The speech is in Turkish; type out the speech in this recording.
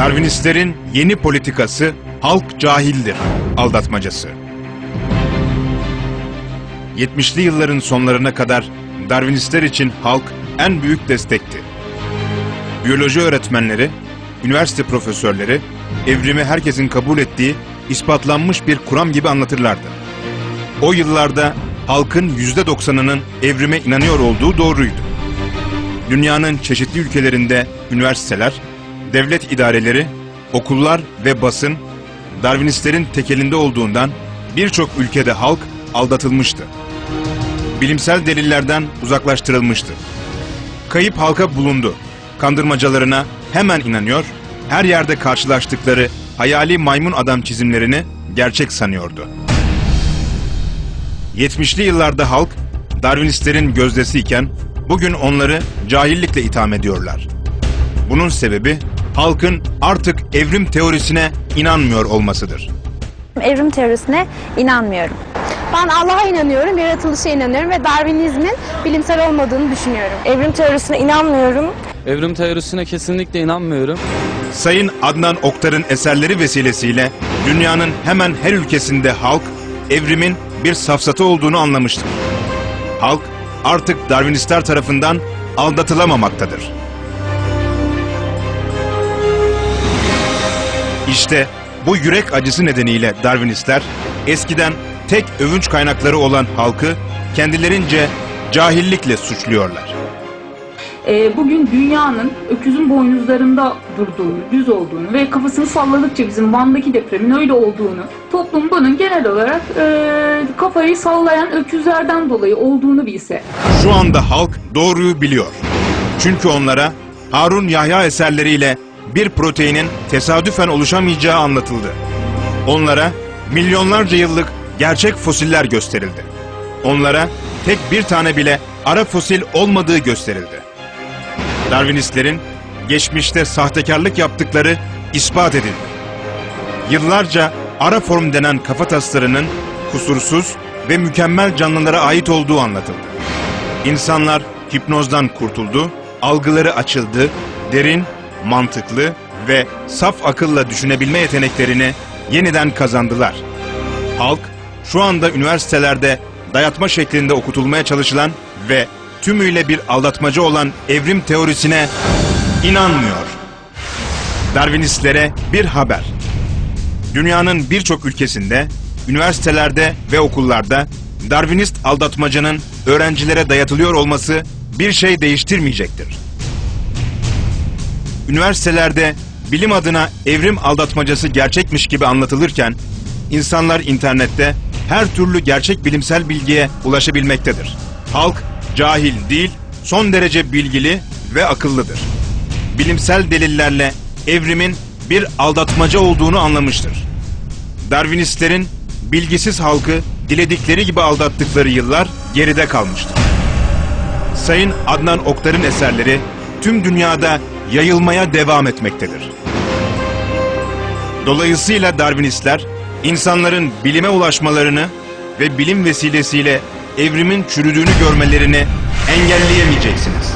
Darwinistlerin yeni politikası halk cahildir aldatmacası. 70'li yılların sonlarına kadar Darwinistler için halk en büyük destekti. Biyoloji öğretmenleri, üniversite profesörleri, evrimi herkesin kabul ettiği ispatlanmış bir kuram gibi anlatırlardı. O yıllarda halkın %90'ının evrime inanıyor olduğu doğruydu. Dünyanın çeşitli ülkelerinde üniversiteler, devlet idareleri, okullar ve basın Darwinistlerin tekelinde olduğundan birçok ülkede halk aldatılmıştı. Bilimsel delillerden uzaklaştırılmıştı. Kayıp halka bulundu. Kandırmacalarına hemen inanıyor, her yerde karşılaştıkları hayali maymun adam çizimlerini gerçek sanıyordu. 70'li yıllarda halk Darwinistlerin gözdesiyken bugün onları cahillikle itham ediyorlar. Bunun sebebi halkın artık evrim teorisine inanmıyor olmasıdır. Evrim teorisine inanmıyorum. Ben Allah'a inanıyorum, yaratılışa inanıyorum ve Darwinizmin bilimsel olmadığını düşünüyorum. Evrim teorisine inanmıyorum. Evrim teorisine kesinlikle inanmıyorum. Sayın Adnan Oktar'ın eserleri vesilesiyle dünyanın hemen her ülkesinde halk evrimin bir safsatı olduğunu anlamıştır. Halk artık Darwinistler tarafından aldatılamamaktadır. İşte bu yürek acısı nedeniyle Darwinistler eskiden tek övünç kaynakları olan halkı kendilerince cahillikle suçluyorlar. e, bugün dünyanın öküzün boynuzlarında durduğunu, düz olduğunu ve kafasını salladıkça bizim Van'daki depremin öyle olduğunu, toplum bunun genel olarak e, kafayı sallayan öküzlerden dolayı olduğunu bilse. Şu anda halk doğruyu biliyor. Çünkü onlara Harun Yahya eserleriyle bir proteinin tesadüfen oluşamayacağı anlatıldı. Onlara milyonlarca yıllık gerçek fosiller gösterildi. Onlara tek bir tane bile ara fosil olmadığı gösterildi. Darwinistlerin geçmişte sahtekarlık yaptıkları ispat edildi. Yıllarca ara form denen kafataslarının kusursuz ve mükemmel canlılara ait olduğu anlatıldı. İnsanlar hipnozdan kurtuldu, algıları açıldı, derin, mantıklı ve saf akılla düşünebilme yeteneklerini yeniden kazandılar. Halk şu anda üniversitelerde dayatma şeklinde okutulmaya çalışılan ve tümüyle bir aldatmacı olan evrim teorisine inanmıyor. Darwinistlere bir haber. Dünyanın birçok ülkesinde, üniversitelerde ve okullarda Darwinist aldatmacanın öğrencilere dayatılıyor olması bir şey değiştirmeyecektir. Üniversitelerde bilim adına evrim aldatmacası gerçekmiş gibi anlatılırken, insanlar internette her türlü gerçek bilimsel bilgiye ulaşabilmektedir. Halk cahil değil, son derece bilgili ve akıllıdır. Bilimsel delillerle evrimin bir aldatmaca olduğunu anlamıştır. Darwinistlerin bilgisiz halkı diledikleri gibi aldattıkları yıllar geride kalmıştır. Sayın Adnan Oktar'ın eserleri tüm dünyada yayılmaya devam etmektedir. Dolayısıyla Darwinistler insanların bilime ulaşmalarını ve bilim vesilesiyle evrimin çürüdüğünü görmelerini engelleyemeyeceksiniz.